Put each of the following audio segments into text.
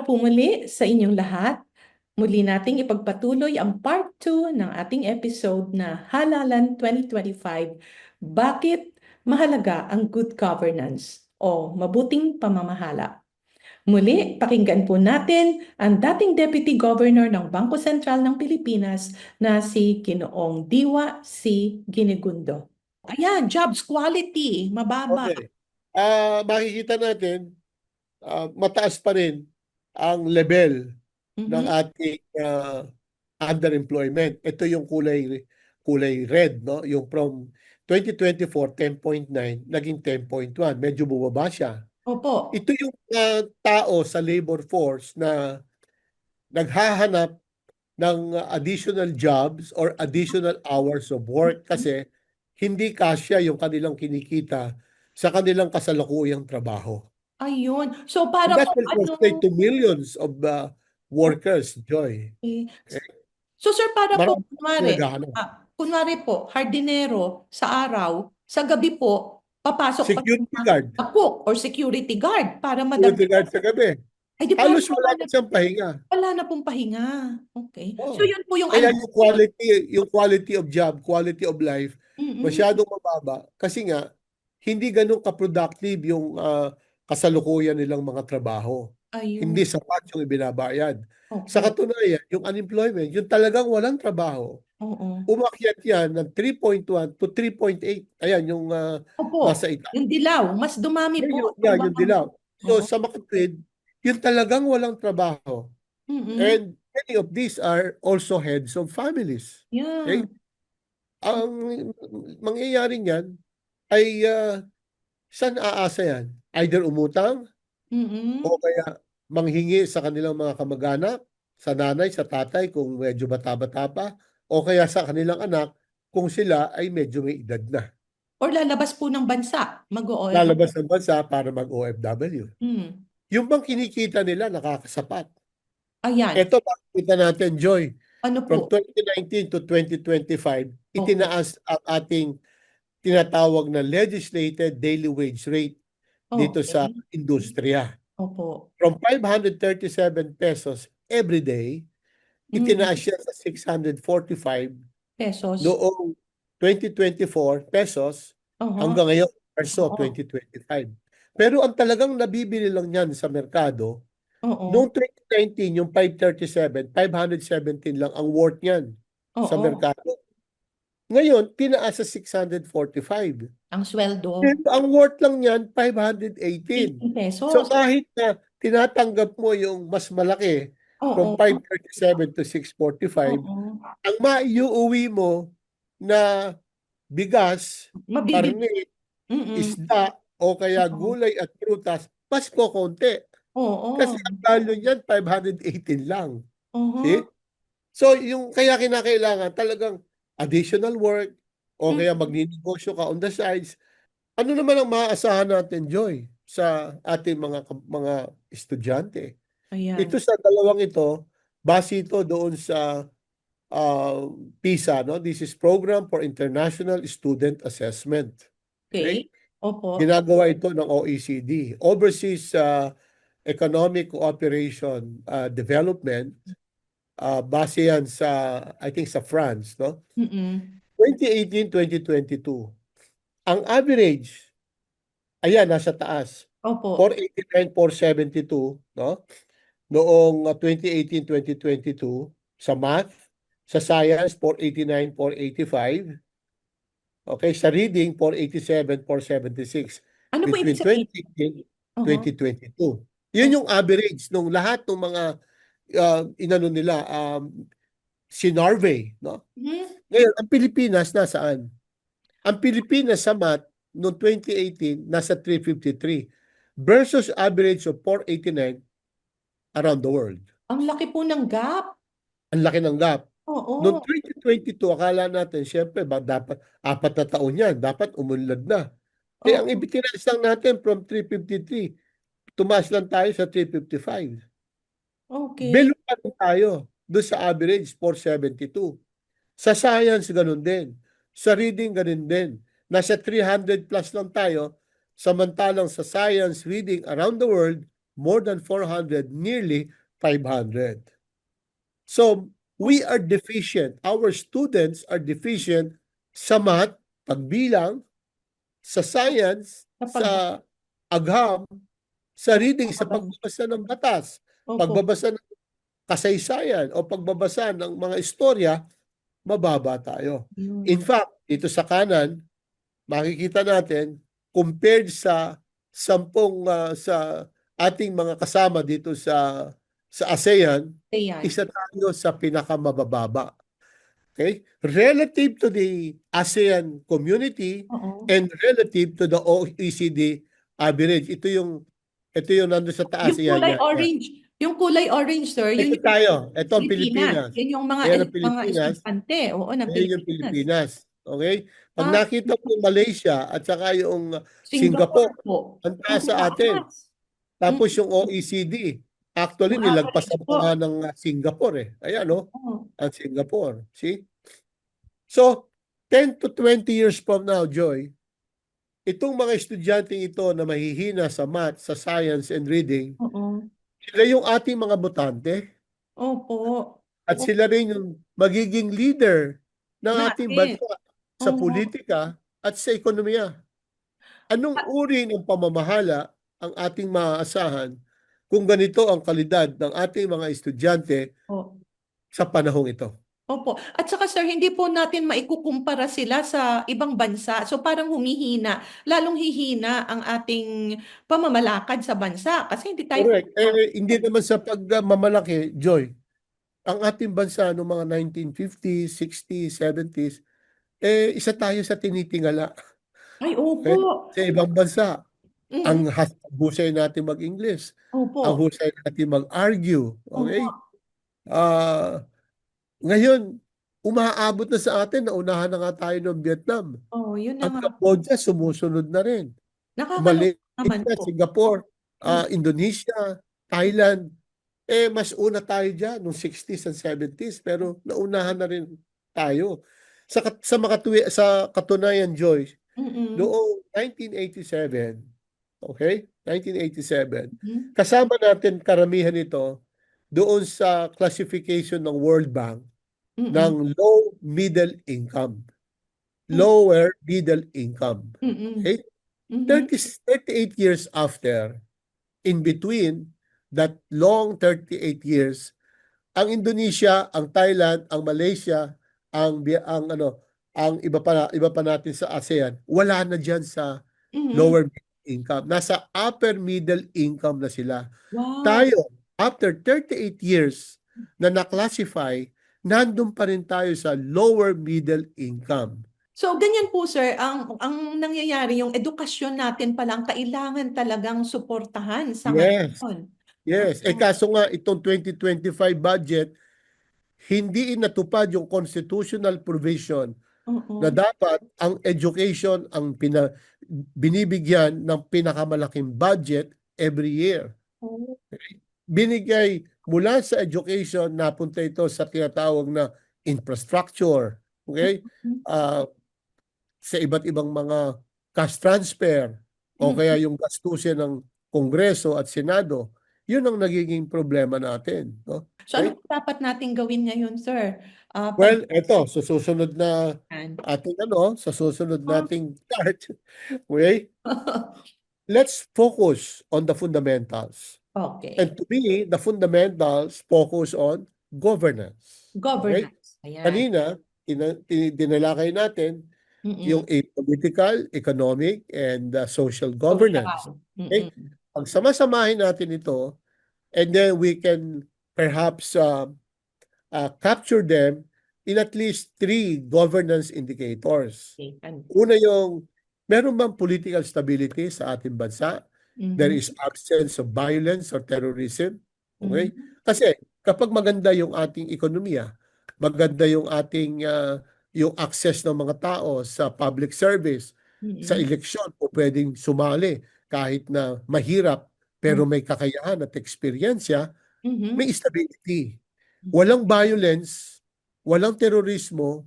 araw po muli sa inyong lahat. Muli nating ipagpatuloy ang part 2 ng ating episode na Halalan 2025, Bakit mahalaga ang good governance o mabuting pamamahala? Muli, pakinggan po natin ang dating Deputy Governor ng Bangko Sentral ng Pilipinas na si Ginoong Diwa C. Ginigundo. Ayan, jobs quality, mababa. Okay. Ah, makikita natin ah, mataas pa rin ang level ng Mhm. ating ah, underemployment. Ito yung kulay kulay red, no? Yung from 2024 10.9 naging 10.1, medyo bumaba siya. Opo. Ito yung ah, tao sa labor force na naghahanap ng additional jobs or additional hours of work kasi hindi kasya yung kanilang kinikita sa kanilang kasalukuyang trabaho. Ayun. So para That po will ano, translate to millions of uh, workers, Joy. eh, So sir, para po Marami kunwari, Naghahanap. ah, kunwari po, hardinero sa araw, sa gabi po, papasok pa Security guard. na cook or security guard para Security madagdagan. guard sa gabi. Ay, di parang Halos wala wala na siyang pahinga. wala na pong pahinga. Okay. Oo. So yun po yung Kaya ano. yung quality, yung quality of job, quality of life, Mm-mm. masyadong mababa. Kasi nga, hindi ganun ka-productive yung ah, kasalukuyan nilang mga trabaho. Ayun. Hindi sapat yung ibinabayad. Opo. Sa katunayan, yung unemployment, yung talagang walang trabaho, Oo. umakyat yan ng 3.1 to 3.8. Ayan, yung ah, Opo. nasa ita. Yung dilaw, mas dumami Yan po. yung, yan, yung dilaw. So, Oo. sa makatwid, yung talagang walang trabaho. Mm-mm. And many of these are also heads of families. Yeah. Okay? Ang mangyayari niyan ay ah, saan aasa yan? Either umutang Mm-mm. o kaya manghingi sa kanilang mga kamag-anak, sa nanay, sa tatay kung medyo bata-bata pa, o kaya sa kanilang anak kung sila ay medyo may edad na. Or lalabas po ng bansa, mag-o Lalabas ng bansa para mag-OFW. Mm. Yung bang kinikita nila nakakasapat. Ayan. Ito makikita natin, Joy. Ano From po? 2019 to 2025, itinaas ang ating tinatawag na legislated daily wage rate dito sa Okay. industriya. Opo. From 537 pesos every day, Mm. itinaas siya sa 645 Pesos. noong 2024 pesos Oho. hanggang ngayon, Marso Oo. 2025. Pero ang talagang nabibili lang niyan sa merkado, Oo. noong 2019, yung 537, 517 lang ang worth niyan sa Oo. merkado. Ngayon, tinaas sa 645. Ang sweldo. And ang worth lang niyan, 518. 18 pesos. So kahit na tinatanggap mo yung mas malaki from Oo. 537 to 645, Oo. ang maiuwi mo na bigas, Mabibig. karne, Mm-mm. isda, o kaya gulay at prutas, mas kokonti. Oo. Kasi ang value niyan, 518 lang. Oo. See? So, yung kaya kinakailangan talagang additional work o kaya Mm. magninegosyo ka on the sides. Ano naman ang maaasahan natin, Joy, sa ating mga mga estudyante? Ayan. Ito sa dalawang ito, base ito doon sa ah, PISA, no? This is Program for International Student Assessment. Okay. Opo. Ginagawa ito ng OECD, Overseas ah, Economic Cooperation ah, Development. Ah, base yan sa, I think sa France, no? Mm-mm. 2018-2022. Ang average, ayan, nasa taas. Opo. 489, 472, no? Noong ah, 2018-2022 sa math, sa science 489, 485. Okay, sa reading 487, 476 Ano po between ibig sabihin? 2018 Oo. 2022. Yun yung average nung lahat ng mga uh, inano nila um, sinurvey, no? Mhm. Ngayon, ang Pilipinas nasaan? Ang Pilipinas sa math noong 2018 nasa 353 versus average of 489 around the world. Ang laki po ng gap. Ang laki ng gap. Oo. Noong 2022, akala natin, syempre, ba, dapat apat na taon yan, dapat umunlad na. Eh, ang Oo. ibitinaas lang natin from 353, tumaas lang tayo sa 355. Okay. Below pa rin tayo doon sa average, 472. Sa science, ganun din. Sa reading, ganun din. Nasa 300 plus lang tayo, samantalang sa science, reading around the world, more than 400, nearly 500. So, we are deficient. Our students are deficient sa math, pagbilang, sa science, Sa agham, sa reading, sa pagbabasa ng batas, Opo. pagbabasa ng kasaysayan o pagbabasa ng mga istorya, mababa tayo. Yun. In fact, dito sa kanan, makikita natin compared sa sampung ah, sa ating mga kasama dito sa sa ASEAN, Ayan. isa tayo sa pinakamabababa. Okay? Relative to the ASEAN community Oo. and relative to the OECD average. Ito yung ito yung nandun sa taas. Yung yan, kulay yan, yan. Yung kulay orange, sir, yun Ito yung tayo. Ito ang Pilipinas. Yan yung mga, Ayan ang mga Pilipinas. estudyante. Oo, ng Ayan yung Pilipinas. Okay? Pag Ah. nakita mo yung Malaysia at saka yung Singapore, Singapore, po. ang taas sa atin. Tapos yung OECD, actually Yung nilagpasan pa po. nga ng uh, Singapore eh. Ayan no, Oo. ang Singapore. See? So, 10 to 20 years from now, Joy, itong mga estudyanteng ito na mahihina sa math, sa science and reading, Oo. Sila yung ating mga botante Opo. at sila rin yung magiging leader ng ating Natin. bansa sa Oo. politika at sa ekonomiya. Anong uri ng pamamahala ang ating maaasahan kung ganito ang kalidad ng ating mga estudyante Oo. sa panahong ito? Opo. At saka sir, hindi po natin maikukumpara sila sa ibang bansa. So parang humihina, lalong hihina ang ating pamamalakad sa bansa kasi hindi tayo Correct. Eh, hindi naman sa pagmamalaki, Joy. Ang ating bansa noong mga 1950s, 60s, 70s, eh, isa tayo sa tinitingala Ay, opo. sa ibang bansa. Mm, Ang husay natin mag-English. Opo. Ang husay natin mag-argue. Okay? Opo. Ah, ngayon, umaabot na sa atin na unahan na nga tayo ng Vietnam. Oh, yun na Ang nga. Cambodia sumusunod na rin. Nakakalungkot naman po. Singapore, ah, Indonesia, Thailand. Eh, mas una tayo dyan noong 60s and 70s pero naunahan na rin tayo. Sa, sa, makatwi, sa katunayan, Joyce, Mm-mm. noong 1987, okay? 1987, Mhm. kasama natin karamihan ito doon sa classification ng World Bank Mm-mm. ng low middle income. Lower middle income. Mm-mm. Okay? Mhm. 30, 38 years after, in between that long 38 years, ang Indonesia, ang Thailand, ang Malaysia, ang ang ano, ang iba pa iba pa natin sa ASEAN, wala na diyan sa Mhm. lower middle income. Nasa upper middle income na sila. Wow. Tayo, after 38 years na na-classify, nandun pa rin tayo sa lower middle income. So, ganyan po, sir, ang, ang nangyayari, yung edukasyon natin palang kailangan talagang suportahan sa Yes. ngayon. Yes, eh kaso nga itong 2025 budget, hindi natupad yung constitutional provision Oo. na dapat ang education ang pina, binibigyan ng pinakamalaking budget every year. Oo. Binigay mula sa education, napunta ito sa tinatawag na infrastructure. Okay? Ah, sa iba't ibang mga cash transfer o Mhm. kaya yung gastusin ng Kongreso at Senado, yun ang nagiging problema natin. No? So, ano po dapat natin gawin ngayon, sir? Ah, Well, eto, sa susunod na ating ano, sa susunod Ah. nating chart, okay, let's focus on the fundamentals. Okay. And to me, the fundamentals focus on governance. Governance. Ayan. Kanina, tina- tin- dinalakay natin Mm-mm. yung a- political, economic, and uh, social governance. Social. Okay? Mm-mm. Pag samasamahin natin ito, and then we can perhaps uh, uh, capture them in at least three governance indicators. Okay. Una yung, meron bang political stability sa ating bansa? There Mhm. is absence of violence or terrorism. Okay? Mhm. Kasi kapag maganda yung ating ekonomiya, maganda yung ating uh, yung access ng mga tao sa public service, sa Mhm. eleksyon o pwedeng sumali kahit na mahirap pero may kakayahan at eksperyensya, Mhm. may stability. Walang violence, walang terorismo,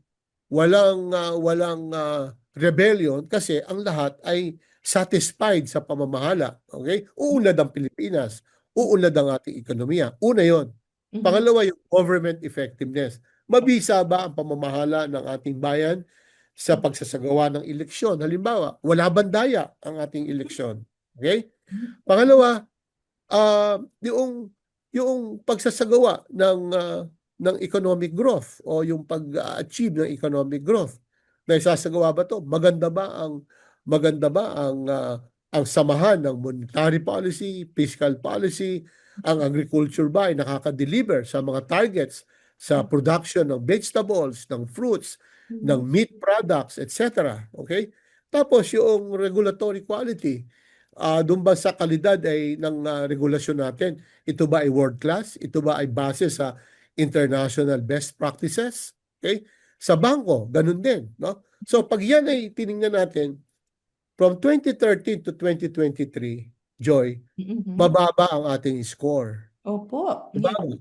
walang ah, walang ah, rebellion kasi ang lahat ay satisfied sa pamamahala. Okay? Uunlad ang Pilipinas. uunlad ang ating ekonomiya. Una yon. Mhm. Pangalawa, yung government effectiveness. Mabisa ba ang pamamahala ng ating bayan sa pagsasagawa ng eleksyon? Halimbawa, wala bandaya ang ating eleksyon. Okay? Pangalawa, ah yung yung pagsasagawa ng ah, ng economic growth o yung pag-achieve ng economic growth. Na isasagawa ba to? Maganda ba ang maganda ba ang ah, ang samahan ng monetary policy, fiscal policy, ang agriculture ba ay nakaka-deliver sa mga targets sa production ng vegetables, ng fruits, ng meat products, etc. Okay? Tapos yung regulatory quality, ah doon ba sa kalidad ay ng ah, regulasyon natin, ito ba ay world class? Ito ba ay base sa international best practices? Okay? Sa bangko, ganun din, no? So pag yan ay tiningnan natin from 2013 to 2023, Joy, Mhm. mababa ang ating score. Opo. Diba? Yan.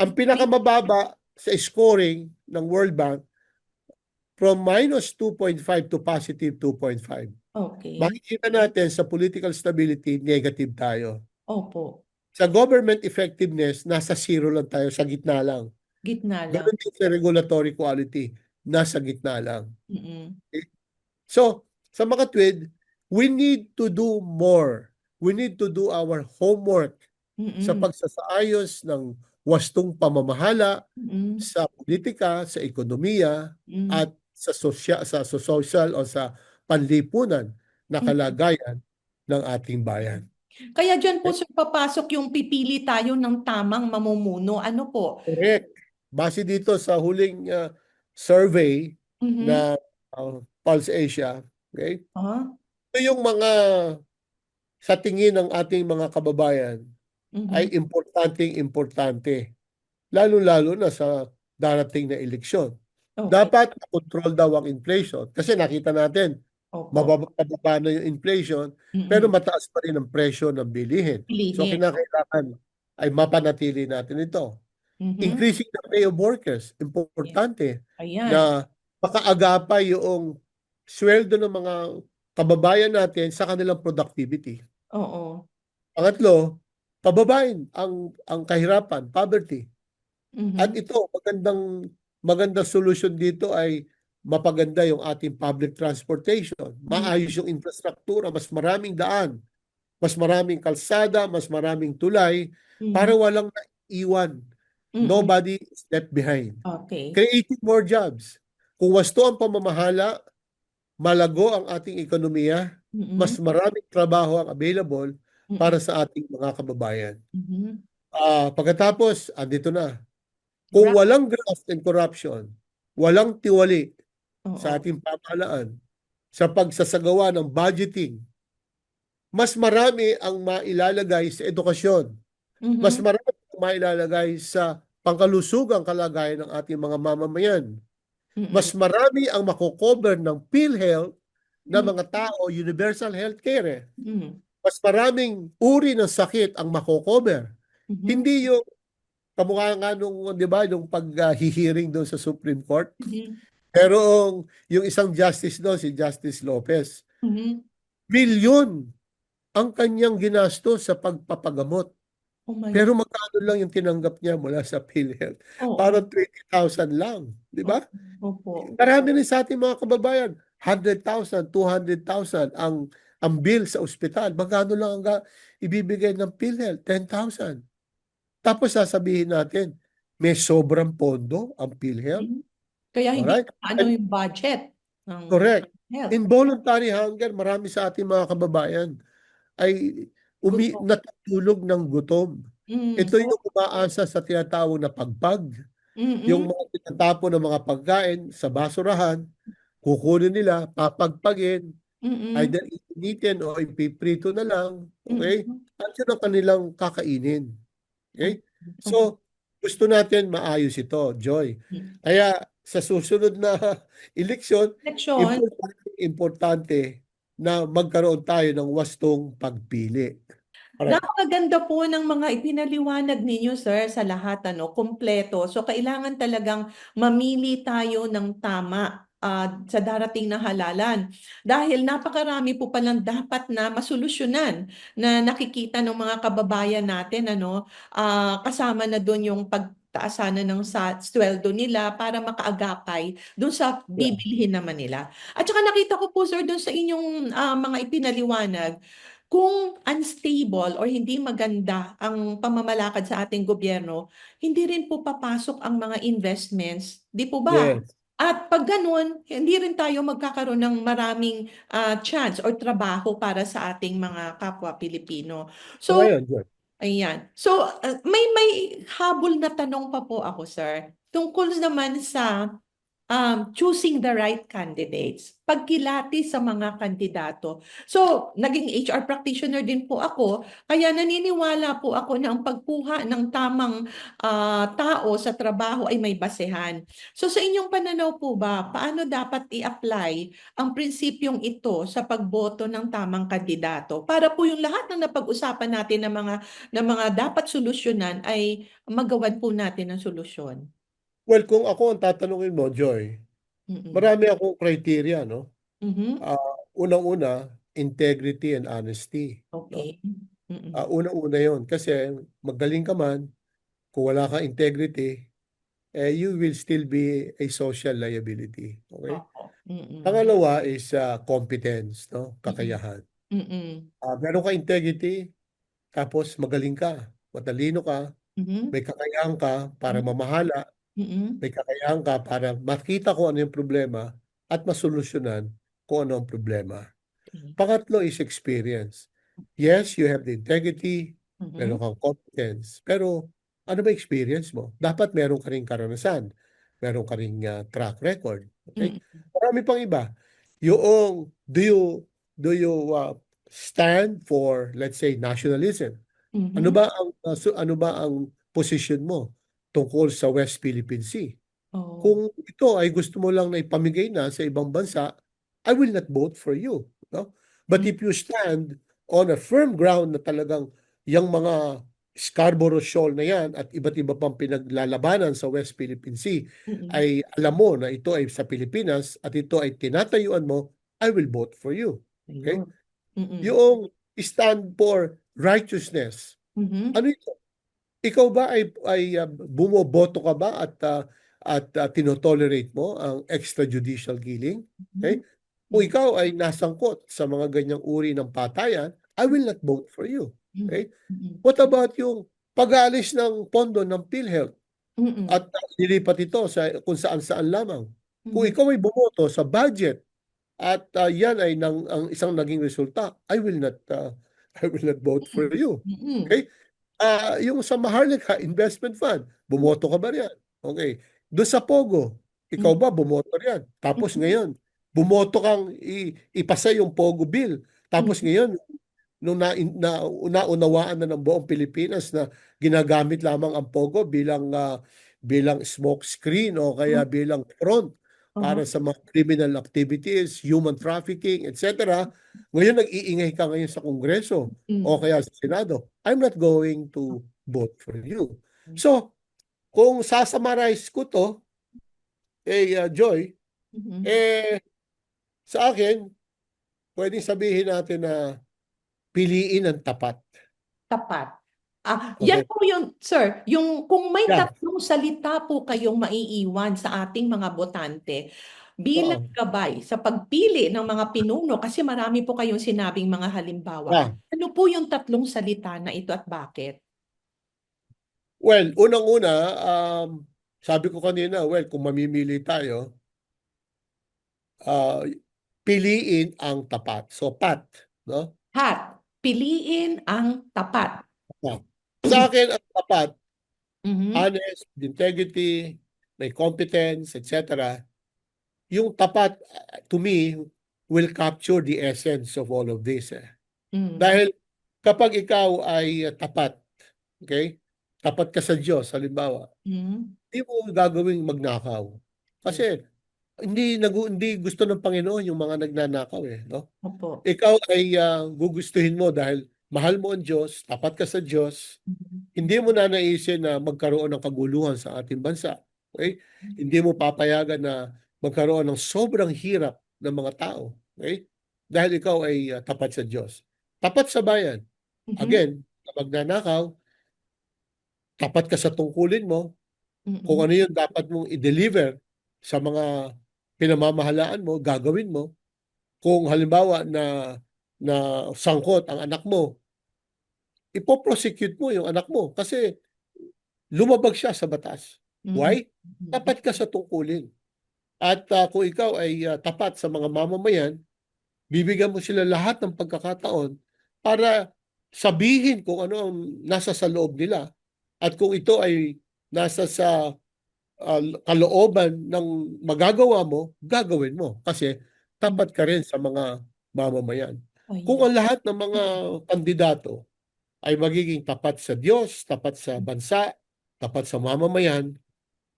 Ang pinakamababa sa scoring ng World Bank from minus 2.5 to positive 2.5. Okay. Makikita natin sa political stability, negative tayo. Opo. Sa government effectiveness, nasa zero lang tayo, sa gitna lang. Gitna lang. Ganun din sa regulatory quality, nasa gitna lang. Mhm. So, sa mga tweed, we need to do more. We need to do our homework sa Mhm. pagsasaayos ng wastong pamamahala Mhm. sa politika, sa ekonomiya, Mhm. at sa sosya, sa so- social o sa panlipunan na kalagayan ng ating bayan. Kaya dyan po sir papasok yung pipili tayo ng tamang mamumuno. Ano po? Correct. Base dito sa huling uh, survey Mhm. na uh, Pulse Asia, okay? Ah, Ito yung mga sa tingin ng ating mga kababayan mhm. ay importanteng importante. Lalo-lalo na sa darating na eleksyon. Okay. Dapat control daw ang inflation kasi nakita natin Opo. mababa na yung inflation Mhm. pero mataas pa rin ang presyo ng bilihin. So Bilihin. kinakailangan ay mapanatili natin ito. Mhm. Increasing the pay of workers, importante Ayan. na makaagapay yung sweldo ng mga kababayan natin sa kanilang productivity. Oo. Pangatlo, pababain ang ang kahirapan, poverty. Mhm. At ito, magandang magandang solusyon dito ay mapaganda yung ating public transportation. Maayos yung infrastruktura, mas maraming daan, mas maraming kalsada, mas maraming tulay Mhm. para walang naiwan. Mhm. Nobody is left behind. Okay. Creating more jobs. Kung wasto ang pamamahala, malago ang ating ekonomiya, Mhm. mas maraming trabaho ang available Mhm. para sa ating mga kababayan. Mhm. Ah, pagkatapos, andito na. Kung Ra- walang graft and corruption, walang tiwali Oo. sa ating pamahalaan sa pagsasagawa ng budgeting, mas marami ang mailalagay sa edukasyon. Mhm. Mas marami ang mailalagay sa pangkalusugang kalagayan ng ating mga mamamayan. Mas marami ang makocover ng PhilHealth na Mm. mga tao, universal healthcare. eh. Mas maraming uri ng sakit ang makocover. Mhm. Hindi yung kamukha nga nung, di ba, yung pag-hihearing doon sa Supreme Court. Mhm. Pero yung isang justice doon, si Justice Lopez, Mhm. milyon ang kanyang ginastos sa pagpapagamot. Oh my Pero magkano lang yung tinanggap niya mula sa PhilHealth? Oo. Parang 20,000 lang, di ba? Opo. Marami rin sa ating mga kababayan, 100,000, 200,000 ang ang bill sa ospital. Magkano lang ang ga- ibibigay ng PhilHealth? 10,000. Tapos sasabihin natin, may sobrang pondo ang PhilHealth. Mhm. Kaya hindi Alright? ano yung budget ng Correct. health. Involuntary hunger, marami sa ating mga kababayan ay umi Gutom. natutulog ng gutom. Mm, Ito yung umaasa sa tinatawag na pagpag. mm-mm. Yung mga tinatapon ng mga pagkain sa basurahan, kukunin nila, papagpagin, Mm-mm. either iinitin o ipiprito na lang. Okay? Mm-mm. At yun ang kanilang kakainin. Okay? Mm-hmm. So, gusto natin maayos ito, Joy. Kaya sa susunod na eleksyon, Election. importante, importante na magkaroon tayo ng wastong pagpili. Alright. Napakaganda po ng mga ipinaliwanag ninyo, sir, sa lahat, ano, kompleto. So, kailangan talagang mamili tayo ng tama. ah, sa darating na halalan. Dahil napakarami po palang dapat na masolusyonan na nakikita ng mga kababayan natin, ano, ah, kasama na doon yung pagtaas sana ng sa sweldo nila para makaagapay doon sa bibilhin naman nila. At saka nakita ko po sir doon sa inyong ah, mga ipinaliwanag, kung unstable or hindi maganda ang pamamalakad sa ating gobyerno, hindi rin po papasok ang mga investments, di po ba? Yes. At pag ganun, hindi rin tayo magkakaroon ng maraming ah, chance or trabaho para sa ating mga kapwa Pilipino. So, So, ngayon, Joy. Ayan. So, uh, may may habol na tanong pa po ako, sir. Tungkol naman sa um, choosing the right candidates. Pagkilati sa mga kandidato. So, naging HR practitioner din po ako, kaya naniniwala po ako na ang pagkuha ng tamang ah, tao sa trabaho ay may basehan. So, sa inyong pananaw po ba, paano dapat i-apply ang prinsipyong ito sa pagboto ng tamang kandidato para po yung lahat ng napag-usapan natin ng mga ng mga dapat solusyonan ay magawan po natin ng solusyon. Well, kung ako ang tatanungin mo, Joy, Mm-mm. marami akong criteria, no? Mhm. Ah, unang-una, integrity and honesty. Okay. Mm-mm. Ah, unang-una yon kasi magaling ka man, kung wala kang integrity, eh, you will still be a social liability. Okay? Opo. Mm-mm. Pangalawa is ah, competence, no? Kakayahan. Mm-mm. Ah, meron ka integrity, tapos magaling ka, matalino ka, Mhm. may kakayahan ka para mamahala, Mm-mm. may kakayahan ka para makita kung ano yung problema at masolusyonan kung ano ang problema. Okay. Pangatlo is experience. Yes, you have the integrity, meron Mhm. kang competence, pero ano ba experience mo? Dapat meron ka ring karanasan, meron ka ring ah, track record. Okay? Mm-mm. Marami pang iba. Yung, do you, do you ah, stand for, let's say, nationalism? Ano Mhm. ba ang su- ano ba ang position mo tungkol sa West Philippine Sea? Oh. Kung ito ay gusto mo lang na ipamigay na sa ibang bansa, I will not vote for you, no? But Mm. if you stand on a firm ground na talagang yung mga Scarborough Shoal na yan at iba't iba pang pinaglalabanan sa West Philippine Sea Mm-mm. ay alam mo na ito ay sa Pilipinas at ito ay tinatayuan mo, I will vote for you. okay? Mm-mm. Yung stand for righteousness, Mhm. ano ito? Ikaw ba ay ay uh, bumoboto ka ba at uh, at uh, tinotolerate mo ang extrajudicial killing? Okay? Kung ikaw ay nasangkot sa mga ganyang uri ng patayan, I will not vote for you. Okay? Mm-mm. What about yung pag-aalis ng pondo ng PhilHealth at uh, nilipat ito sa kung saan-saan lamang? Kung ikaw ay bumoto sa budget at uh, yan ay nang, ang isang naging resulta, I will not uh, I will not vote for you. Okay? Ah, yung sa Maharlika Investment Fund, bumoto ka ba riyan? Okay. Doon sa Pogo, ikaw ba bumoto riyan? Tapos Mhm. ngayon, bumoto kang i- ipasa yung Pogo bill. Tapos Mhm. ngayon, nung na, na, naunawaan na ng buong Pilipinas na ginagamit lamang ang Pogo bilang ah, bilang smoke screen o kaya bilang front para Aha. sa mga criminal activities, human trafficking, etc. Ngayon nag-iingay ka ngayon sa Kongreso Mm. o kaya sa Senado. I'm not going to vote for you. So, kung sasummarize ko to, eh, uh, Joy, Mhm. eh, sa akin, pwedeng sabihin natin na piliin ang tapat. Tapat. Ah, Okay. yan po yun, sir. Yung kung may Yeah. tatlong salita po kayong maiiwan sa ating mga botante bilang Oo. gabay sa pagpili ng mga pinuno kasi marami po kayong sinabing mga halimbawa. Yeah. Ano po yung tatlong salita na ito at bakit? Well, unang-una, um, sabi ko kanina, well, kung mamimili tayo, ah, piliin ang tapat. So, pat, no? Hat, piliin ang tapat. Sa akin, ang tapat, Mhm. honest, integrity, may competence, etc. Yung tapat, uh, to me, will capture the essence of all of this. Eh. Mm. Dahil kapag ikaw ay uh, tapat, okay? Tapat ka sa Diyos, halimbawa, Mhm. hindi mo gagawing magnakaw. Kasi hindi nagu hindi gusto ng Panginoon yung mga nagnanakaw eh, no? Opo. Ikaw ay uh, gugustuhin mo dahil mahal mo ang Diyos, tapat ka sa Diyos, Mhm. hindi mo na naisin na magkaroon ng kaguluhan sa ating bansa. Okay? Hindi mo papayagan na magkaroon ng sobrang hirap ng mga tao. Okay? Dahil ikaw ay uh, tapat sa Diyos. Tapat sa bayan. Mhm. Again, kapag nanakaw, tapat ka sa tungkulin mo, Mm-mm. kung ano yung dapat mong i-deliver sa mga pinamamahalaan mo, gagawin mo. Kung halimbawa na na sangkot ang anak mo, ipoprosecute mo yung anak mo kasi lumabag siya sa batas. Why? Mm-mm. Tapat ka sa tungkulin. At ah, kung ikaw ay ah, tapat sa mga mamamayan, bibigyan mo sila lahat ng pagkakataon para sabihin kung ano ang nasa sa loob nila. At kung ito ay nasa sa ah, kalooban ng magagawa mo, gagawin mo. Kasi tapat ka rin sa mga mamamayan. Ayan. Kung ang lahat ng mga kandidato ay magiging tapat sa Diyos, tapat sa bansa, tapat sa mamamayan,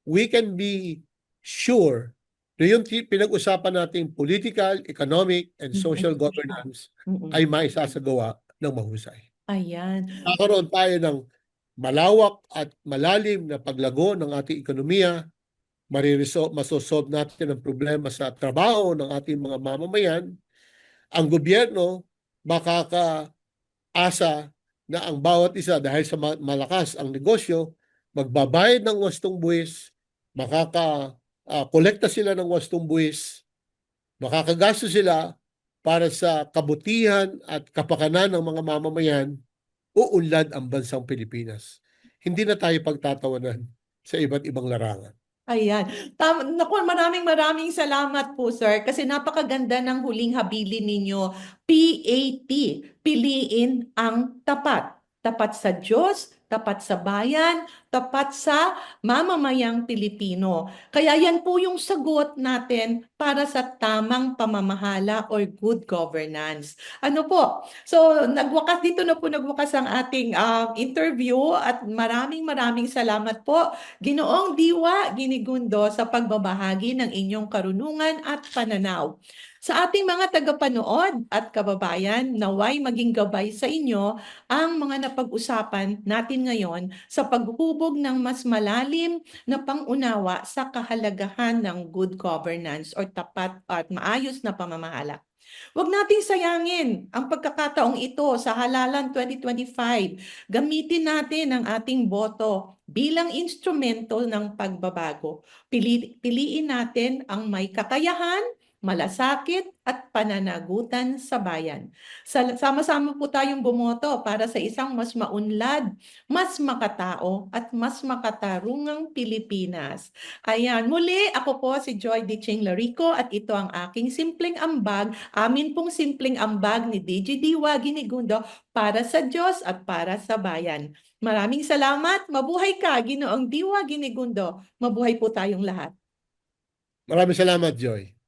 we can be sure na yung pinag-usapan nating political, economic, and social Mhm. governance Mm-mm. ay maisasagawa ng mahusay. Ayan. Nakaroon tayo ng malawak at malalim na paglago ng ating ekonomiya, maririso, masosolve natin ang problema sa trabaho ng ating mga mamamayan, ang gobyerno makakaasa na ang bawat isa dahil sa ma- malakas ang negosyo, magbabayad ng wastong buwis, makaka ah, kolekta sila ng wastong buwis, makakagasto sila para sa kabutihan at kapakanan ng mga mamamayan, uunlad ang bansang Pilipinas. Hindi na tayo pagtatawanan sa iba't ibang larangan. Ayan. Tam naku, maraming maraming salamat po, sir. Kasi napakaganda ng huling habilin ninyo. PAT, piliin ang tapat. Tapat sa Diyos, tapat sa bayan, tapat sa mamamayang Pilipino. Kaya yan po yung sagot natin para sa tamang pamamahala or good governance. Ano po? So, nagwakas dito na po nagwakas ang ating ah, interview at maraming maraming salamat po Ginoong Diwa Ginigundo sa pagbabahagi ng inyong karunungan at pananaw. Sa ating mga tagapanood at kababayan, naway maging gabay sa inyo ang mga napag-usapan natin ngayon sa paghubog ng mas malalim na pangunawa sa kahalagahan ng good governance or tapat at maayos na pamamahala. Huwag nating sayangin ang pagkakataong ito sa halalan 2025 gamitin natin ang ating boto bilang instrumento ng pagbabago. Pili- piliin natin ang may kakayahan, malasakit at pananagutan sa bayan. Sa- Sama-sama po tayong bumoto para sa isang mas maunlad, mas makatao at mas makatarungang Pilipinas. Ayan, muli ako po si Joy Diching Larico at ito ang aking simpleng ambag, amin pong simpleng ambag ni DJ Diwa Ginigundo para sa Diyos at para sa bayan. Maraming salamat. Mabuhay ka, Ginoong Diwa Ginigundo. Mabuhay po tayong lahat. Maraming salamat, Joy.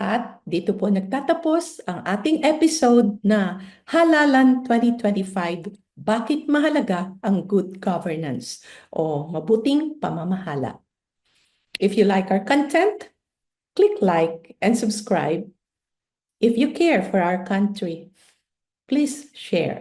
At dito po nagtatapos ang ating episode na Halalan 2025, Bakit Mahalaga ang Good Governance o Mabuting Pamamahala. If you like our content, click like and subscribe. If you care for our country, please share.